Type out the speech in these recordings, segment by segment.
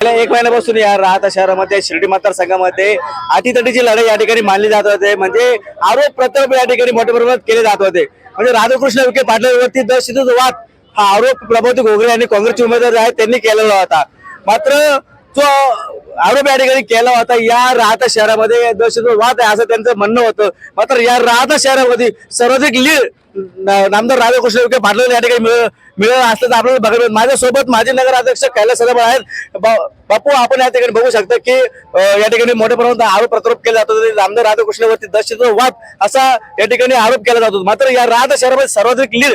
गेल्या एक महिन्यापासून या राहता शहरामध्ये शिर्डी मतदारसंघामध्ये अटीतटीची लढाई या ठिकाणी मानली जात होते. म्हणजे आरोप प्रत्यारोप या ठिकाणी मोठ्या प्रमाणात केले जात होते. म्हणजे राधाकृष्ण विखे पाटलांवरती दहशतीचा वाद हा आरोप प्रभावती घोगरे आणि काँग्रेसचे उमेदवार आहेत त्यांनी केलेला होता. मात्र जो आरोप या ठिकाणी केला होता. या राहता शहरामध्ये दहशतवाद वाद आहे असं त्यांचं म्हणणं होतं. मात्र या राहता शहरामध्ये सर्वाधिक लीड नामदार राधाकृष्ण विखे पाटील या ठिकाणी मिळ मिळालं असल्याचं आपल्याला बघायला माझ्यासोबत माजी नगराध्यक्ष कैलास सदाभाऊ आहेत. बा- बापू आपण या ठिकाणी बघू शकता की या ठिकाणी मोठ्या प्रमाणात आरोप प्रत्रोप केला जातो ते नामदार राधाकृष्णवरती दहशतवाद असा या ठिकाणी आरोप केला जातो. मात्र या राहता शहरामध्ये सर्वाधिक लीड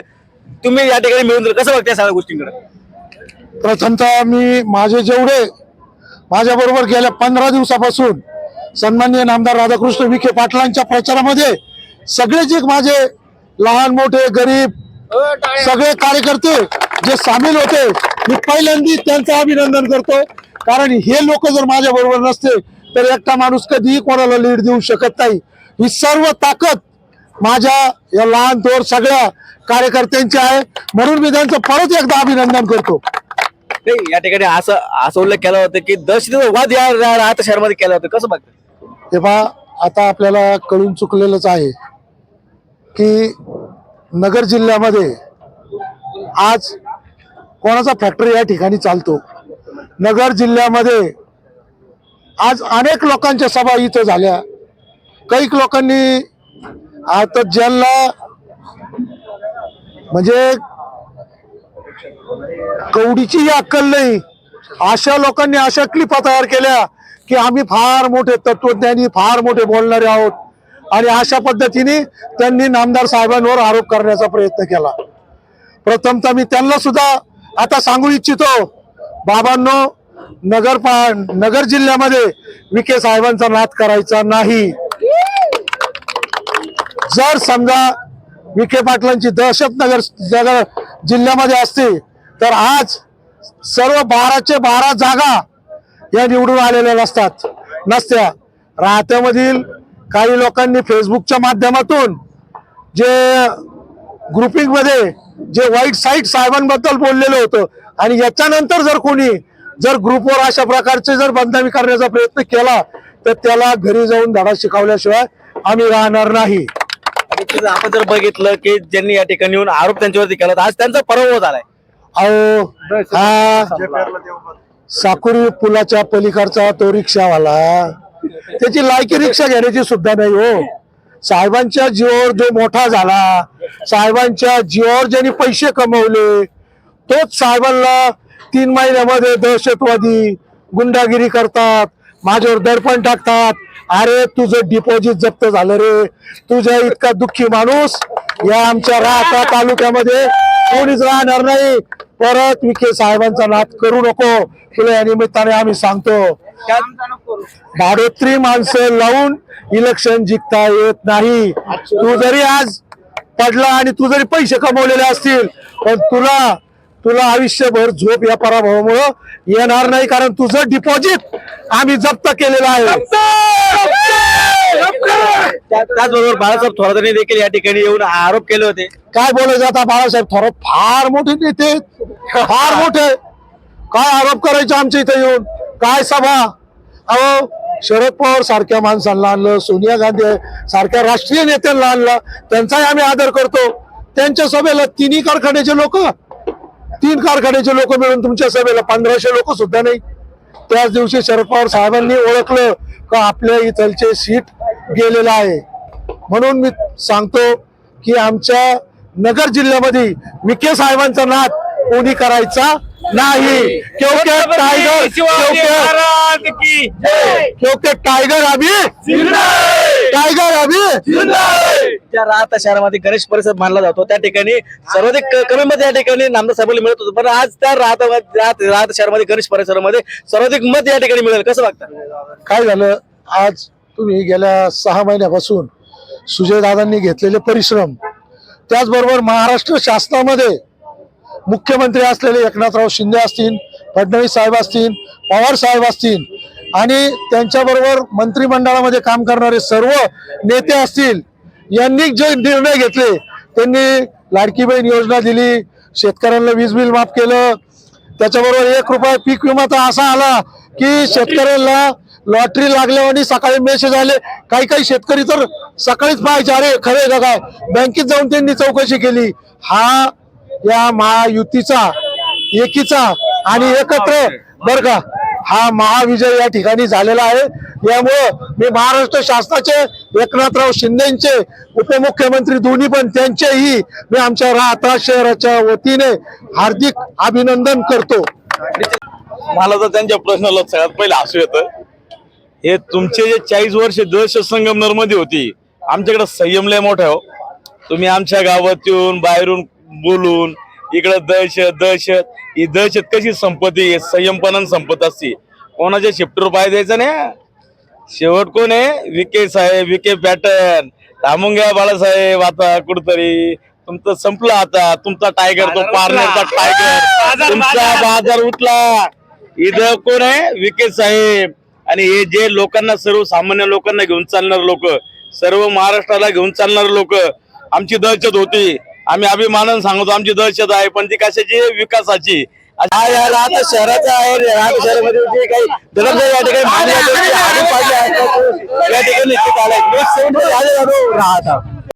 तुम्ही या ठिकाणी मिळून कसं बघता सगळ्या गोष्टींकडे? प्रथमतः मी माझे जेवढे माझ्या बरोबर गेल्या पंधरा दिवसापासून सन्माननीय नामदार राधाकृष्ण विखे पाटलांच्या प्रचारामध्ये सगळे जे माझे लहान मोठे गरीब सगळे कार्यकर्ते जे सामील होते मी पहिल्यांदा त्यांचं अभिनंदन करतो. कारण हे लोक जर माझ्या बरोबर नसते तर एकटा माणूस कधीही कोणाला लीड देऊ शकत नाही. ही सर्व ताकद माझ्या या लहान थोर सगळ्या कार्यकर्त्यांची आहे. म्हणून मी त्यांचं परत एकदा अभिनंदन करतो. नाही या ठिकाणी असं असं उल्लेख केला होता की दहशतवाद वाद या रा- शहरामध्ये केला होता. कसं बघता? तेव्हा आता आपल्याला कळून चुकलेलंच आहे की नगर जिल्ह्यामध्ये आज कोणाचा फॅक्टरी या ठिकाणी चालतो? नगर जिल्ह्यामध्ये आज अनेक लोकांच्या सभा इथं झाल्या. काही लोकांनी आता ज्यांना म्हणजे कवडीचीही अक्कल नाही. अशा लोकांनी अशा क्लिपा तयार केल्या की आम्ही फार मोठे तत्वज्ञानी फार मोठे बोलणारे आहोत. आणि अशा पद्धतीने त्यांनी नामदार साहेबांवर आरोप करण्याचा प्रयत्न केला. प्रथमतः मी त्यांना सुद्धा आता सांगू इच्छितो बाबांनो नगर पा नगर जिल्ह्यामध्ये विखे साहेबांचा नाद करायचा नाही. जर समजा विखे पाटलांची दहशत नगर जिल्ह्यामध्ये असते तर आज सर्व बाराचे बारा जागा या निवडून आलेल्या नसतात. नसत्या. राहत्यामधील काही लोकांनी फेसबुकच्या माध्यमातून जे ग्रुपिंगमध्ये जे वाईट साईट साहेबांबद्दल बोललेलं होतं आणि याच्यानंतर जर कोणी जर ग्रुपवर अशा प्रकारचे जर बदनामी करण्याचा प्रयत्न केला तर त्याला घरी जाऊन धडा शिकवल्याशिवाय आम्ही राहणार नाही. आपण जर बघितलं की ज्यांनी या ठिकाणी येऊन आरोप त्यांच्यावरती केला तर आज त्यांचा पराभव झालाय. अहो हा साकुरी पुलाच्या पलीकडचा तो रिक्षावाला त्याची लायकी रिक्षा घेण्याची सुद्धा नाही हो. साहेबांच्या जीवावर जो मोठा झाला साहेबांच्या जीवावर ज्यांनी पैसे कमवले तोच साहेबांना तीन महिन्यामध्ये दहशतवादी गुंडागिरी करतात माझ्यावर दडपण टाकतात. अरे तुझं डिपॉझिट जप्त झालं रे. तुझ्या इतका दुःखी माणूस या आमच्या राहता तालुक्यामध्ये कोणीच राहणार नाही. परत विखे साहेबांचा नाद करू नको. तुला या निमित्ताने आम्ही सांगतो. भाडोत्री माणसं लावून इलेक्शन जिंकता येत नाही. तू जरी आज पडला आणि तू जरी पैसे कमवलेले असतील पण तुला तुला आयुष्यभर झोप या पराभवामुळं येणार नाही कारण तुझं डिपॉझिट आम्ही जप्त केलेलं आहे. त्याचबरोबर बाळासाहेब थोरातांनी देखील या ठिकाणी येऊन आरोप केले होते. काय बोलत जाता बाळासाहेब थोरात? फार मोठे नेते फार मोठे काय आरोप करायचे आमच्या इथे येऊन? काय सभा? अहो शरद पवार सारख्या माणसांना आणलं सोनिया गांधी सारख्या राष्ट्रीय नेत्यांना आणलं. त्यांचाही आम्ही आदर करतो. त्यांच्या सभेला तिन्ही कारखान्याचे लोक? तीन कारखान्याचे लोक मिळून तुमच्या सभेला पंधराशे लोक सुद्धा नाही. त्याच दिवशी शरद पवार साहेबांनी ओळखलं का आपल्या इथलचे सीट गेलेलं आहे. म्हणून मी सांगतो की आमच्या नगर जिल्ह्यामध्ये विखे साहेबांचा नाद कोणी करायचा नाही. क्योंकि टायगर क्योंकि क्योंकि टायगर अभी टायगर अभी त्या राहता शहरामध्ये गणेश परिसर मानला जातो त्या ठिकाणी सर्वाधिक कमी मत या ठिकाणी नामदार साहेबांना मिळत होतं. पण आज त्या राहता राहत शहरामध्ये गणेश परिसरामध्ये सर्वाधिक मत या ठिकाणी मिळेल. कसं बघता? काय झालं? आज तुम्ही गेल्या सहा महिन्यापासून सुजयदादांनी घेतलेले परिश्रम त्याचबरोबर महाराष्ट्र शासनामध्ये मुख्यमंत्री असलेले एकनाथराव शिंदे असतील फडणवीस साहेब असतील पवार साहेब असतील आणि त्यांच्याबरोबर मंत्रिमंडळामध्ये काम करणारे सर्व नेते असतील यांनी जे निर्णय घेतले त्यांनी लाडकी बहीण योजना दिली शेतकऱ्यांना वीज बिल माफ केलं त्याच्याबरोबर एक रुपया पीक विमा तर असा आला की शेतकऱ्यांना लॉटरी लागल्यावर सकाळी मेसेज आले. काही काही शेतकरी तर सकाळीच पाहायचे अरे खरे का काय? बँकेत जाऊन त्यांनी चौकशी केली. हा या महायुतीचा एकीचा आणि एकत्र बर का? हा महाविजय या ठिकाणी झालेला आहे. यामुळं मी महाराष्ट्र शासनाचे एकनाथराव शिंदेचे उपमुख्यमंत्री दोन्ही पण त्यांचेही मी आमच्या राहता शहराच्या वतीने हार्दिक अभिनंदन करतो. मला तर त्यांच्या प्रश्नाला सगळ्यात पहिले हसू येतं. हे तुमचे जे चाळीस वर्ष दहशत संगमनरमध्ये होती आमच्याकडे संयम लय मोठा आहे हो. तुम्ही आमच्या गावात येऊन बाहेरून बोलून इकडं दहशत दहशत ही दहशत कशी संपत्ती संयमपणानं संपत असते. कोणाच्या शिफ्टवर पाय द्यायचा नाही? शेवट कोण आहे? विके साहेब विके पॅटर्न. थांबून घ्या बाळासाहेब आता कुठतरी. तुमचं संपलं आता. तुमचा टायगर तो पार्लरचा टायगर तुमचा बाजार उठला. इथं कोण आहे? विके साहेब. आणि हे जे लोकांना सर्वसामान्य लोकांना घेऊन चालणार लोक सर्व महाराष्ट्राला घेऊन चालणार लोक आमची दहशत होती. आम्ही अभिमानानं सांगतो आमची दहशत आहे पण ती कशाची? विकासाची. आता शहराचा आहे शहरामध्ये जे काही या ठिकाणी आहे, या ठिकाणी निश्चित आलाय. राहता